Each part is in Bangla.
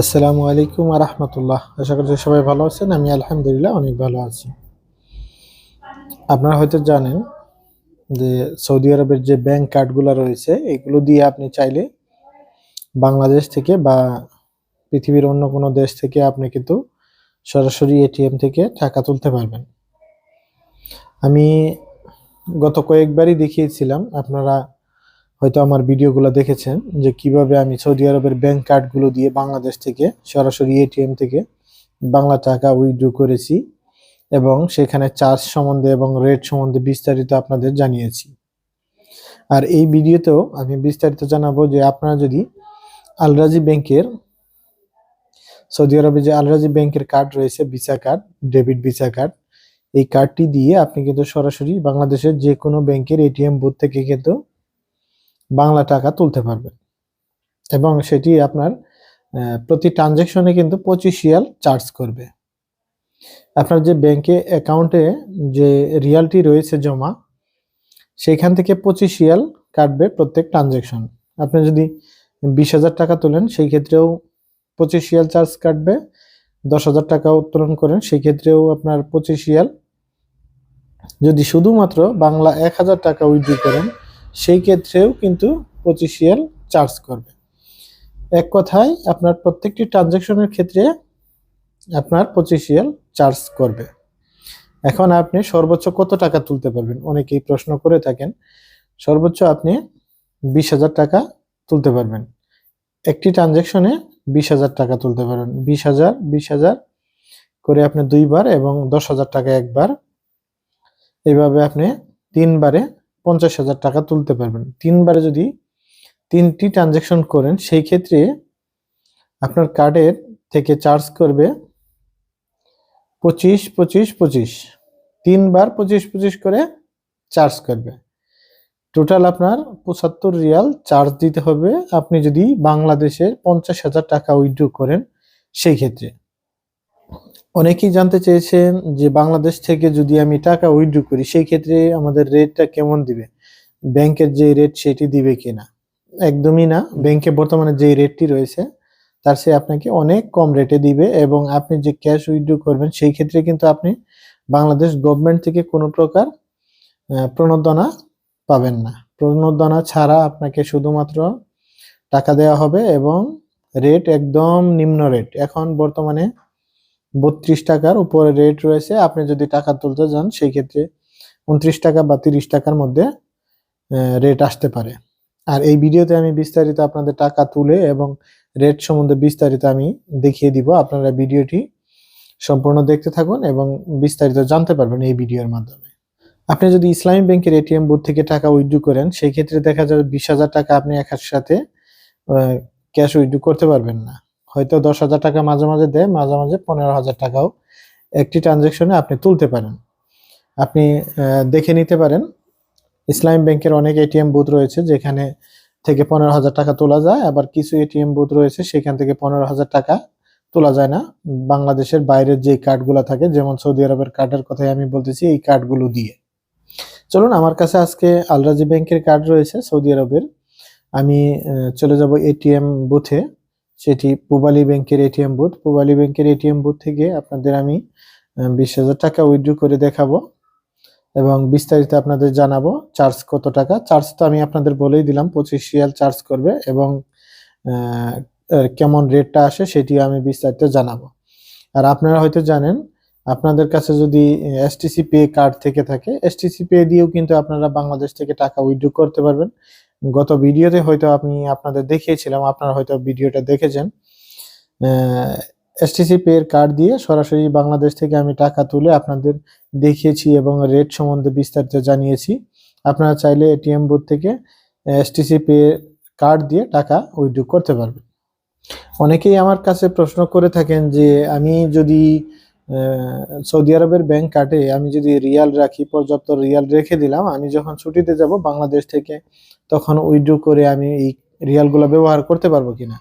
আসসালামু আলাইকুম রহমতুল্লাহ আশা করছি সবাই ভালো আছেন, আমি আলহামদুলিল্লাহ অনেক ভালো আছি। আপনারা হয়তো জানেন যে সৌদি আরবের যে ব্যাংক কার্ডগুলো রয়েছে, এগুলো দিয়ে আপনি চাইলে বাংলাদেশ থেকে বা পৃথিবীর অন্য কোনো দেশ থেকে আপনি কিন্তু সরাসরি এটিএম থেকে টাকা তুলতে পারবেন। আমি গত কয়েকবারই দেখিয়েছিলাম, আপনারা হয়তো আমার ভিডিওগুলো দেখেছেন যে কীভাবে আমি সৌদি আরবের ব্যাংক কার্ডগুলো দিয়ে বাংলাদেশ থেকে সরাসরি এটিএম থেকে বাংলা টাকা উইথড্র করেছি এবং সেখানে চার্জ সম্বন্ধে এবং রেট সম্বন্ধে বিস্তারিত আপনাদের জানিয়েছি। আর এই ভিডিওতেও আমি বিস্তারিত জানাব যে আপনারা যদি আলরাজি ব্যাংকের সৌদি আরবে যে আলরাজি ব্যাংকের কার্ড রয়েছে Visa card debit Visa card এই কার্ডটি দিয়ে আপনি কিন্তু সরাসরি বাংলাদেশের যে কোনো ব্যাংকের এটিএম বুথ থেকে কিন্তু বাংলা টাকা তুলতে পারবেন এবং সেটি আপনার প্রতি ট্রানজ্যাকশনে কিন্তু পঁচিশ রিয়াল চার্জ করবে। আপনার যে ব্যাংকে অ্যাকাউন্টে যে রিয়ালটি রয়েছে জমা সেইখান থেকে পঁচিশ রিয়াল কাটবে প্রত্যেক ট্রানজ্যাকশন আপনি যদি বিশ হাজার টাকা তোলেন, সেই ক্ষেত্রেও পঁচিশ রিয়াল চার্জ কাটবে। দশ হাজার টাকা উত্তোলন করেন, সেই ক্ষেত্রেও আপনার পঁচিশ রিয়াল। যদি শুধুমাত্র বাংলা এক হাজার টাকা উইথড্র করেন সেই ক্ষেত্রেও কিন্তু পঁচিশ রিয়াল চার্জ করবে। এক কথায় আপনার প্রত্যেকটি ট্রানজ্যাকশনের ক্ষেত্রে আপনার পঁচিশ রিয়াল চার্জ করবে। এখন আপনি সর্বোচ্চ কত টাকা তুলতে পারবেন? অনেকেই প্রশ্ন করে থাকেন, সর্বোচ্চ আপনি বিশ হাজার টাকা তুলতে পারবেন। একটি ট্রানজ্যাকশনে বিশ হাজার টাকা তুলতে পারবেন। বিশ হাজার বিশ হাজার করে আপনি দুইবার এবং দশ হাজার টাকা একবার। এইভাবে আপনি তিনবারে পঞ্চাশ হাজার টাকা তুলতে পারবেন। তিনবারে যদি তিনটি ট্রানজ্যাকশন করেন, সেই ক্ষেত্রে আপনার কার্ডের থেকে চার্জ করবে পঁচিশ পঁচিশ পঁচিশ। তিনবার পঁচিশ পঁচিশ করে চার্জ করবে। টোটাল আপনার পঁচাত্তর রিয়াল চার্জ দিতে হবে। আপনি যদি বাংলাদেশের পঞ্চাশ হাজার টাকা উইথড্র করেন, সেই ক্ষেত্রে। অনেকেই জানতে চেয়েছেন যে বাংলাদেশ থেকে যদি আমি টাকা উইথড্র করি, সেই ক্ষেত্রে আমাদের রেটটা কেমন দিবে? ব্যাংকের যে রেট সেটি দিবে কিনা? একদমই না। ব্যাংকে বর্তমানে যে রেটটি রয়েছে, তার সে আপনাকে অনেক কম রেটে দিবে এবং আপনি যে ক্যাশ উইথড্র করবেন, সেই ক্ষেত্রে কিন্তু আপনি বাংলাদেশ গভর্নমেন্ট থেকে কোনো প্রকার প্রণোদনা পাবেন না। প্রণোদনা ছাড়া আপনাকে শুধুমাত্র টাকা দেওয়া হবে এবং রেট একদম নিম্ন রেট এখন বর্তমানে বত্রিশ টাকার উপরে রেট রয়েছে। আপনি যদি টাকা তুলতে যান সেই ক্ষেত্রে উনত্রিশ টাকা বা তিরিশ টাকার মধ্যে রেট আসতে পারে। আর এই ভিডিওতে আমি বিস্তারিত আপনাদের টাকা তুলে এবং রেট সম্বন্ধে বিস্তারিত আমি দেখিয়ে দিব। আপনারা ভিডিওটি সম্পূর্ণ দেখতে থাকুন এবং বিস্তারিত জানতে পারবেন এই ভিডিওর মাধ্যমে। আপনি যদি ইসলামী ব্যাংকের এটিএম বুথ থেকে টাকা উইথড্র করেন সেই ক্ষেত্রে দেখা যাবে বিশ হাজার টাকা আপনি এক সাথে ক্যাশ উইথড্র করতে পারবেন না। হয়তো দশ হাজার টাকা মাঝে মাঝে দেয় মাঝে মাঝে পনেরো হাজার টাকাও একটি ট্রানজ্যাকশনে আপনি তুলতে পারেন। আপনি দেখে নিতে পারেন। ইসলামী ব্যাংকের অনেক এটিএম বুথ রয়েছে যেখানে থেকে পনেরো হাজার টাকা তোলা যায়, আবার কিছু এটিএম বুথ রয়েছে সেখান থেকে পনেরো হাজার টাকা তোলা যায় না। বাংলাদেশের বাইরের যে কার্ডগুলো থাকে, যেমন সৌদি আরবের কার্ডের কথাই আমি বলতেছি এই কার্ডগুলো দিয়ে। চলুন, আমার কাছে আজকে আলরাজি ব্যাংকের কার্ড রয়েছে সৌদি আরবের। আমি চলে যাব এটিএম বুথে সেটি পুবালি ব্যাংকের এটিএম বুথ। পুবালি ব্যাংকের এটিএম বুথ থেকে আপনাদের আমি বিশ হাজার টাকা উইথড্র করে দেখাবো এবং বিস্তারিত আপনাদের জানাব। চার্জ কত টাকা? চার্জ তো আমি আপনাদের বলেই দিলাম, পঁচিশ রিয়াল চার্জ করবে এবং কেমন রেটটা আসে সেটিও আমি বিস্তারিত জানাব। আর আপনারা হয়তো জানেন, আপনাদের কাছে যদি এসটিসি পে কার্ড থেকে থাকে এসটিসি পে দিয়েও কিন্তু আপনারা বাংলাদেশ থেকে টাকা উইথড্র করতে পারবেন। গত ভিডিওতে হয়তো আমি আপনাদের দেখিয়েছিলাম, আপনারা হয়তো ভিডিওটা দেখেছেন। এসটিসি পে এর কার্ড দিয়ে সরাসরি বাংলাদেশ থেকে আমি টাকা তুলে আপনাদের দেখিয়েছি এবং রেট সম্বন্ধে বিস্তারিত জানিয়েছি। আপনারা চাইলে এটিএম বুথ থেকে এসটিসি পে কার্ড দিয়ে টাকা উইথড্র করতে পারবেন। অনেকেই আমার কাছে প্রশ্ন করে থাকেন যে আমি যদি সৌদি আরবের ব্যাংক কার্ডে আমি যদি রিয়াল রাখি, পর্যাপ্ত রিয়াল রেখে দিলাম, আমি যখন ছুটিতে যাব বাংলাদেশ থেকে তখন উইথড্র করে আমি এই রিয়ালগুলো ব্যবহার করতে পারব কিনা?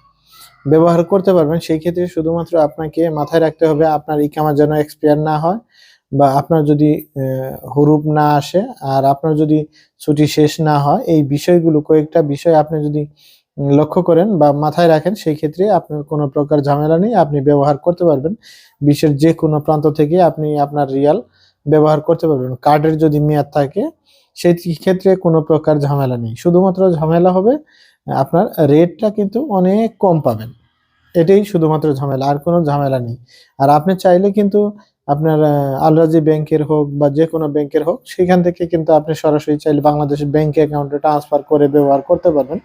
ব্যবহার করতে পারবেন, সেই ক্ষেত্রে শুধুমাত্র আপনাকে মাথায় রাখতে হবে আপনার ইকামা যেন এক্সপায়ার না হয় বা আপনার যদি হুরুপ না আসে আর আপনার যদি ছুটি শেষ না হয়, এই বিষয়গুলো কয়েকটা বিষয় আপনি যদি লক্ষ্য করেন বা মাথায় রাখেন, সেই ক্ষেত্রে আপনার কোনো প্রকার ঝামেলা নেই, আপনি ব্যবহার করতে পারবেন। বিশ্বের যে কোনো প্রান্ত থেকে আপনি আপনার রিয়াল ব্যবহার করতে পারবেন। কার্ডের যদি মেয়াদ থাকে সেই ক্ষেত্রে কোনো প্রকার ঝামেলা নেই। শুধুমাত্র ঝামেলা হবে, আপনার রেটটা কিন্তু অনেক কম পাবেন। এটাই শুধুমাত্র ঝামেলা, আর কোনো ঝামেলা নেই। আর আপনি চাইলে কিন্তু আপনার আলরাজি ব্যাংকের হোক বা যে কোনো ব্যাংকের হোক, সেখান থেকে কিন্তু আপনি সরাসরি চাইলে বাংলাদেশের ব্যাংক অ্যাকাউন্টে ট্রান্সফার করে ব্যবহার করতে পারবেন।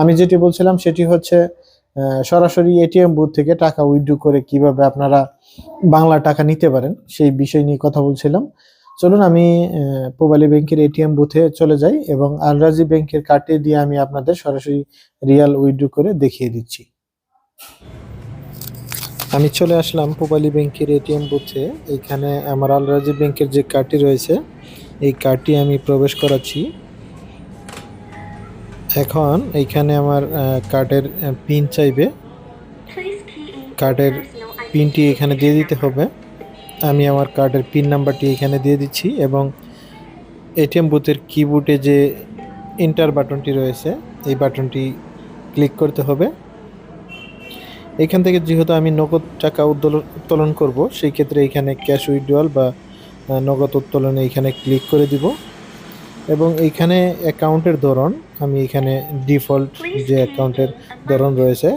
আমি যেটি বলছিলাম, সেটি হচ্ছে সরাসরি এটিএম বুথ থেকে টাকা উইথড্র করে কীভাবে আপনারা বাংলা টাকা নিতে পারেন, সেই বিষয় নিয়ে কথা বলছিলাম। চলুন আমি পোবালি ব্যাংকের এটিএম বুথে চলে যাই এবং আলরাজি ব্যাংকের কার্ডটি দিয়ে আমি আপনাদের সরাসরি রিয়াল উইথড্র করে দেখিয়ে দিচ্ছি। আমি চলে আসলাম পোবালি ব্যাংকের এটিএম বুথে। এখানে আমার আলরাজি ব্যাংকের যে কার্ডটি রয়েছে এই কার্ডটি আমি প্রবেশ করাচ্ছি। এখন এইখানে আমার কার্ডের পিন চাইবে। কার্ডের পিনটি এখানে দিয়ে দিতে হবে। আমি আমার কার্ডের পিন নাম্বারটি এখানে দিয়ে দিচ্ছি এবং এটিএম বুথের কিবোর্ডে যে এন্টার বাটনটি রয়েছে, এই বাটনটি ক্লিক করতে হবে। এখান থেকে যেহেতু আমি নগদ টাকা উত্তোলন করব, সেই ক্ষেত্রে এখানে ক্যাশ উইথড্রয়াল বা নগদ উত্তোলনে এখানে ক্লিক করে দিব। এবং এইখানে অ্যাকাউন্টের ধরন, আমি এখানে ডিফল্ট যে অ্যাকাউন্টের ধরন রয়েছে,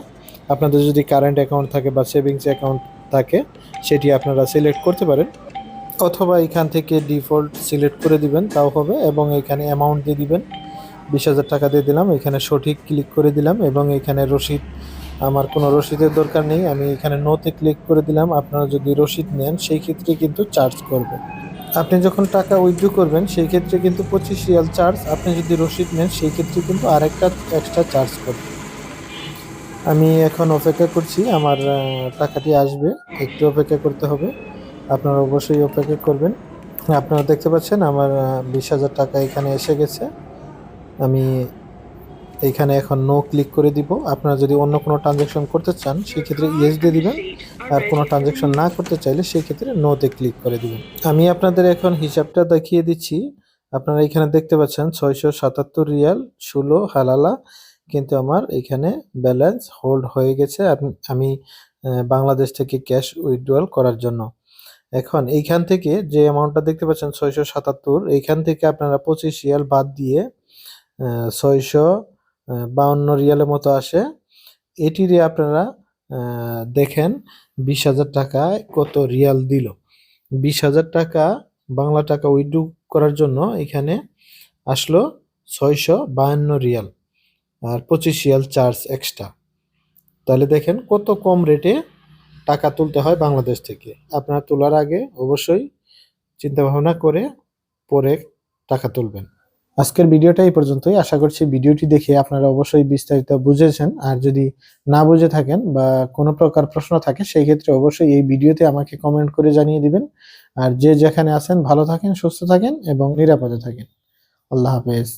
আপনাদের যদি কারেন্ট অ্যাকাউন্ট থাকে বা সেভিংস অ্যাকাউন্ট থাকে, সেটি আপনারা সিলেক্ট করতে পারেন। অথবা এখান থেকে ডিফল্ট সিলেক্ট করে দিবেন, তাও হবে। এবং এখানে অ্যামাউন্ট দিয়ে দিবেন। বিশ হাজার টাকা দিয়ে দিলাম, এখানে সঠিক ক্লিক করে দিলাম এবং এখানে রসিদ। আমার কোনো রসিদের দরকার নেই, আমি এখানে নোতে ক্লিক করে দিলাম। আপনারা যদি রসিদ নেন, সেই ক্ষেত্রে কিন্তু চার্জ করবে। আপনি যখন টাকা উইথড্র করবেন, সেই ক্ষেত্রে কিন্তু পঁচিশ রিয়াল চার্জ আপনি যদি রসিদ নেন, সেই ক্ষেত্রে কিন্তু আরেকটা এক্সট্রা চার্জ করবে। আমি এখন অপেক্ষা করছি, আমার টাকাটি আসবে, একটু অপেক্ষা করতে হবে। আপনারা অবশ্যই অপেক্ষা করবেন। আপনারা দেখতে পাচ্ছেন আমার বিশ হাজার টাকা এখানে এসে গেছে। আমি এখানে এখন নো ক্লিক করে দিব। আপনারা যদি অন্য কোনো ট্রানজ্যাকশন করতে চান সেই ক্ষেত্রে ইয়েস দিয়ে দিবেন। আর কোনো ট্রানজ্যাকশন না করতে চাইলে সেই ক্ষেত্রে নোতে ক্লিক করে দিবেন। আমি আপনাদের এখন হিসাবটা দেখিয়ে দিচ্ছি। আপনারা এখানে দেখতে পাচ্ছেন, ছয়শো সাতাত্তর রিয়াল, ষোলো হালালা কিন্তু আমার এখানে ব্যালেন্স হোল্ড হয়ে গেছে আমি বাংলাদেশ থেকে ক্যাশ উইথড্রয়াল করার জন্য। এখন এইখান থেকে যে অ্যামাউন্টটা দেখতে পাচ্ছেন ছয়শো সাতাত্তর, এইখান থেকে আপনারা পঁচিশ রিয়াল বাদ দিয়ে ছয়শো বাউন্ন রিয়ালের মতো আসে। এটিরে আপনারা দেখেন বিশ হাজার টাকায় কত রিয়াল দিল। বিশ হাজার টাকা, বাংলা টাকা উইথড্র করার জন্য এখানে আসলো ছয়শো বায়ান্ন রিয়াল। আর পঁচিশ রিয়াল চার্জ এক্সট্রা তাহলে দেখেন কত কম রেটে টাকা তুলতে হয় বাংলাদেশ থেকে। আপনারা তোলার আগে অবশ্যই চিন্তা ভাবনা করে পরে টাকা তুলবেন। আজকের ভিডিওটা এই পর্যন্তই। আশা করছি ভিডিওটি দেখে আপনারা অবশ্যই বিস্তারিত বুঝেছেন। আর যদি না বুঝে থাকেন বা কোনো প্রকার প্রশ্ন থাকে, সেই ক্ষেত্রে অবশ্যই এই ভিডিওতে আমাকে কমেন্ট করে জানিয়ে দিবেন। আর যে যেখানে আছেন, ভালো থাকেন, সুস্থ থাকেন এবং নিরাপদে থাকেন। আল্লাহ হাফেজ।